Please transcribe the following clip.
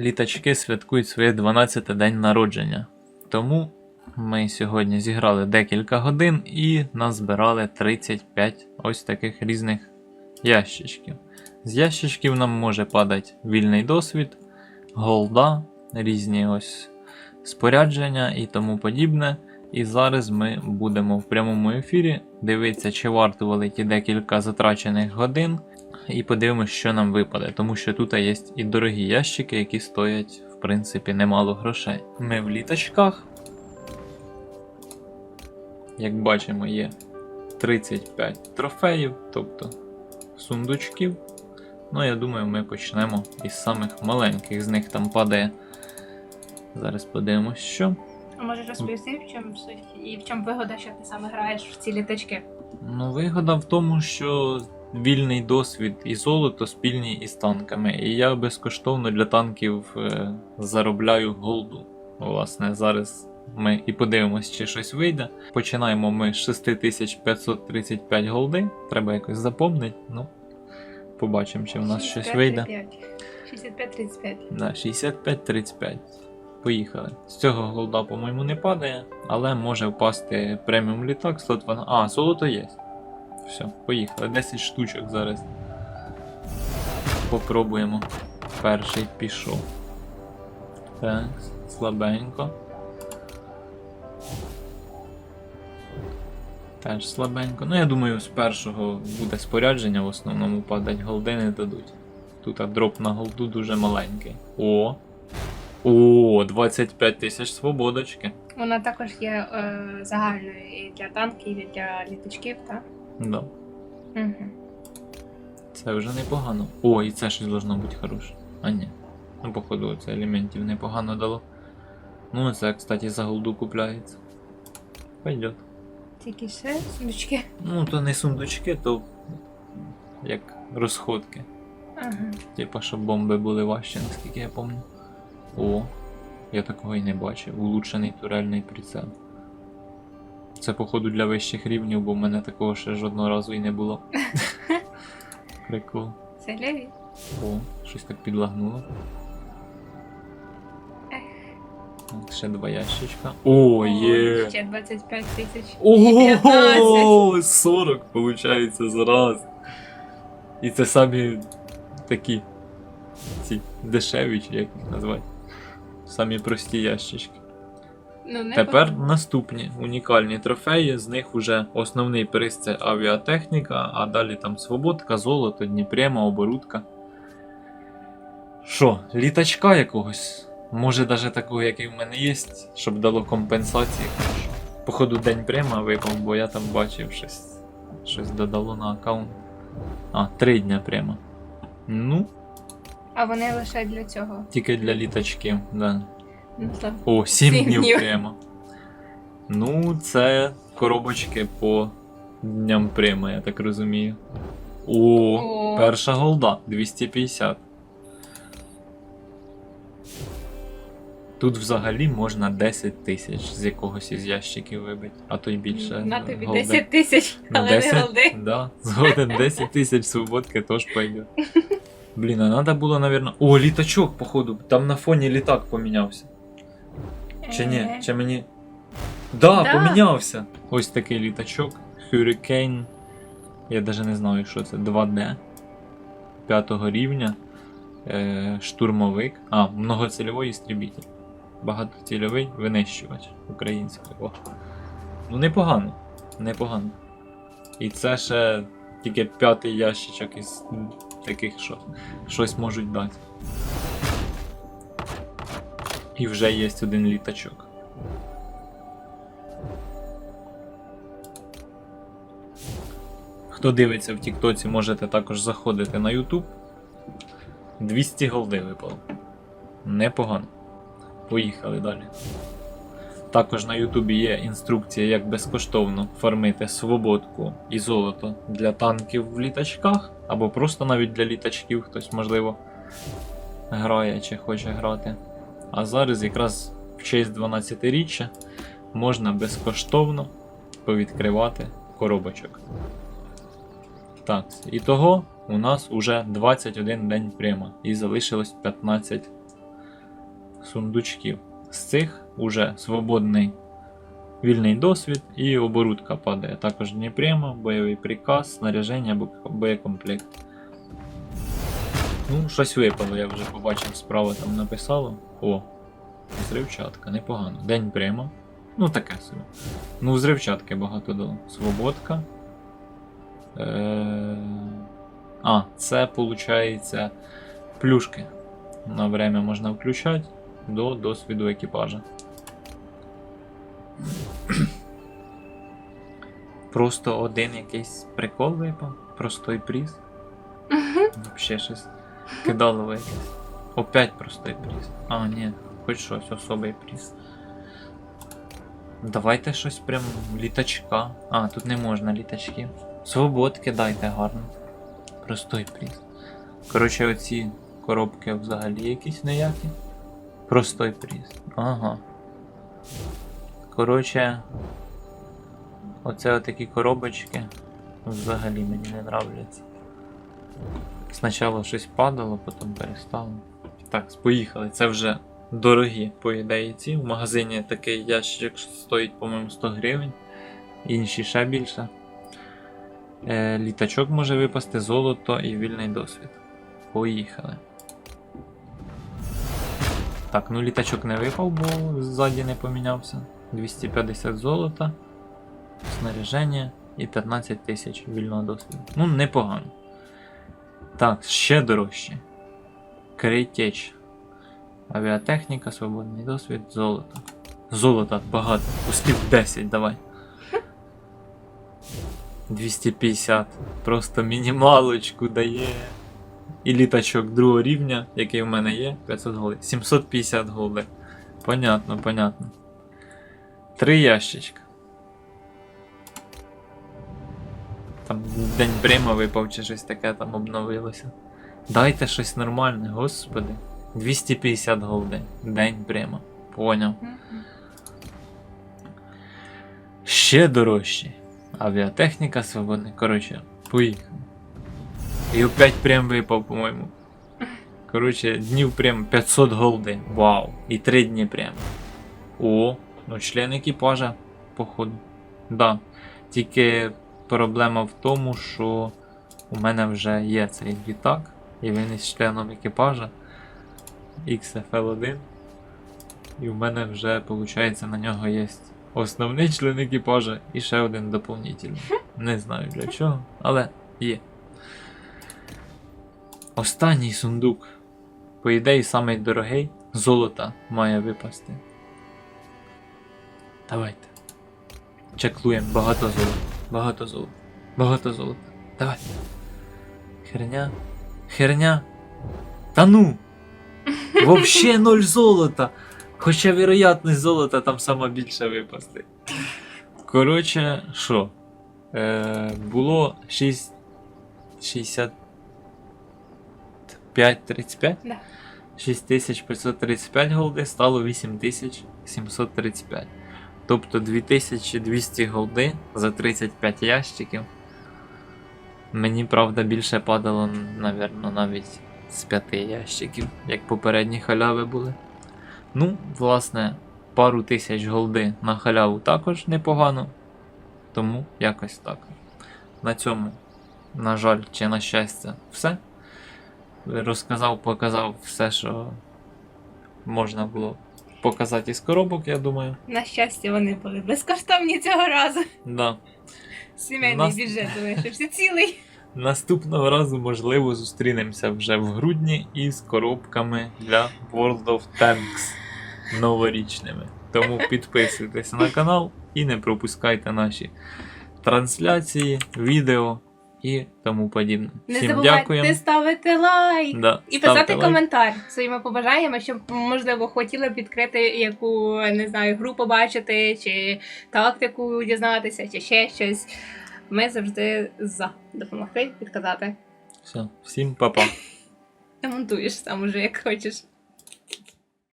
літачки святкують своє 12 день народження. Тому ми сьогодні зіграли декілька годин і назбирали 35 ось таких різних ящичків. З ящичків нам може падати вільний досвід, голда, різні ось спорядження і тому подібне. І зараз ми будемо в прямому ефірі дивитися, чи вартували ті декілька затрачених годин, і подивимося, що нам випаде, тому що тут є і дорогі ящики, які стоять, в принципі, немало грошей. Ми в літачках. Як бачимо, є 35 трофеїв, тобто сундучків. Ну, я думаю, ми почнемо із самих маленьких. З них там падає. Зараз подивимось, що. А може розповісти, в чому суть і в чому вигода, що ти саме граєш в ці літачки? Ну, вигода в тому, що вільний досвід і золото спільні із танками. І я безкоштовно для танків е, заробляю голду. Власне, зараз ми і подивимось, чи щось вийде. Починаємо ми з 6535 голди. Треба якось запомнити. Ну, побачимо, чи в нас щось вийде. 65-35. Да, 65-35. Поїхали. З цього голда, по-моєму, не падає, але може впасти преміум літак, слот. А, золото є. Все, поїхали. 10 штучок зараз. Попробуємо. Перший пішов. Так, слабенько. Теж слабенько. Ну, я думаю, з першого буде спорядження, в основному падать голди не дадуть. Тут а дроп на голду дуже маленький. О! О, 25 тисяч свободочки. Вона також є е, загальною і для танків, і для літачків, так? Да. Угу. Це вже непогано. О, і це щось должно бути хороше. А ні. Ну, походу, це елементів непогано дало. Ну, це, кстати, за голду купляється. Пойдет. Тільки все, сундучки. Ну, то не сундучки, то як розходки. Ага. Типа, щоб бомби були важчі, наскільки я пам'ятаю. О, я такого і не бачив. Улучшений турельний прицел. Це, походу, для вищих рівнів, бо в мене такого ще жодного разу і не було. Прикол. Це леві. О, щось так підлагнуло. Так, Ще два ящичка. О, є! Ще 25 тисяч. Ого! 40 виходить зараз. І це самі такі ці дешеві, чи як їх назвати. Самі прості ящички. Ну, Тепер наступні унікальні трофеї. З них вже основний приз це авіатехніка, а далі там свободка, золото, Дніпрема, оборудка. Що, літачка якогось? Може навіть такого, який в мене є, щоб дало компенсації. Походу день према випав, бо я там бачив щось. Щось додало на аккаунт. А, три дня прямо. Ну, А вони лише для цього. тільки для літачків, да. Ну, О, 7 Сім днів днів. прямо. Ну, це коробочки по дням прямо, я так розумію. О, О. перша голда 250. Тут взагалі можна 10 тисяч з якогось із ящиків вибити, а то й більше. На тобі голди. 10 тисяч, Ну, але 10, не голди. Да, згоден 10 тисяч свободки теж пойде. Блін, а треба було, наверное. О, літачок, походу. Там на фоні літак помінявся. Чи ні? Чи мені. Да, Да. помінявся! Ось такий літачок. Hurricane. Я навіть не знаю, що це. 2D. П'ятого рівня. Е, штурмовик. А, многоцільовий істрібітель. Багатоцільовий винищувач український. О. Ну, непогано. Непогано. І це ще тільки п'ятий ящичок із таких, що щось можуть дати. І вже є один літачок. Хто дивиться в Тіктоці, можете також заходити на YouTube. 200 голди випало. Непогано. Поїхали далі. Також на Ютубі є інструкція, як безкоштовно фармити свободку і золото для танків в літачках, або просто навіть для літачків хтось, можливо, грає чи хоче грати. А зараз якраз в честь 12-річчя можна безкоштовно повідкривати коробочок. Так, і того у нас уже 21 день прямо і залишилось 15 сундучків. З цих уже свободний вільний досвід і оборудка падає. Також Дніпрема, бойовий приказ, снаряження, бо- боєкомплект. Ну, щось випало, я вже побачив справа там написало. О, зривчатка, непогано. День прямо. Ну, таке собі. Ну, зривчатки багато дало. Свободка. Е... А, це виходить плюшки. На время можна включати до досвіду екіпажа. Просто один якийсь прикол випав, простой приз. Вообще щось якесь. Опять простой приз. А, ні, хоч щось, особий приз. Давайте щось прям літачка. А, тут не можна літачки. Свободки дайте гарно. Простой приз. Коротше, оці коробки взагалі якісь ніякі. Простой приз. Ага. Коротше. Оце отакі коробочки взагалі мені не нравляться. Спочатку щось падало, потім перестало. Так, поїхали. Це вже дорогі, по ідеї, ці. В магазині такий ящик стоїть, по-моєму, 100 гривень. Інші ще більше. Е, літачок може випасти, золото і вільний досвід. Поїхали. Так, ну літачок не випав, бо ззаді не помінявся. 250 золота, снаряження і 15 тисяч вільного досвіду. Ну, непогано. Так, ще дорожче. Критеч. Авіатехніка, свободний досвід, золото. Золота багато. Пустив 10, давай. 250. Просто мінімалочку дає. І літачок другого рівня, який в мене є, 500 голди. 750 голди. Понятно, понятно. Три ящичка. Там день Брима випав чи щось таке там обновилося. Дайте щось нормальне, господи. 250 голди. День Брима. Поняв. Ще дорожче. Авіатехніка свободна. Коротше, поїхали. І опять прям випав, по-моєму. Коротше, днів прям 500 голди. Вау. І 3 дні прям. О, ну член екіпажа, походу. Да. Тільки проблема в тому, що у мене вже є цей літак, і він із членом екіпажа XFL1. І в мене вже, виходить, на нього є основний член екіпажа і ще один доповнительний. Не знаю для чого, але є. Останній сундук. По ідеї, самий дорогий золота має випасти. Давайте. Чеклуємо багато золота. Багато золота. Багато золота. Давай. Херня. Херня. Та ну! Вообще ноль золота. Хоча вероятність золота там сама більше випасти. Коротше, що? Е, було 6... 65 35? Да. 6535 голди стало 8735. Тобто 2200 голди за 35 ящиків. Мені, правда, більше падало, напевно, навіть з 5 ящиків, як попередні халяви були. Ну, власне, пару тисяч голди на халяву також непогано. Тому якось так. На цьому, на жаль, чи на щастя, все. Розказав, показав все, що можна було показати із коробок, я думаю. На щастя, вони були безкоштовні цього разу. Да. Сімейний Нас- бюджет залишився цілий. Наступного разу, можливо, зустрінемося вже в грудні із коробками для World of Tanks новорічними. Тому підписуйтесь на канал і не пропускайте наші трансляції, відео і тому подібне. Не Всім забувайте дякуємо. ставити лайк. Да, І писати лайк. коментар своїми побажаннями, щоб можливо хотіли б відкрити яку не знаю гру побачити, чи тактику дізнатися, чи ще щось. Ми завжди за допомогти підказати. Все, всім па-па. Ти монтуєш сам уже як хочеш.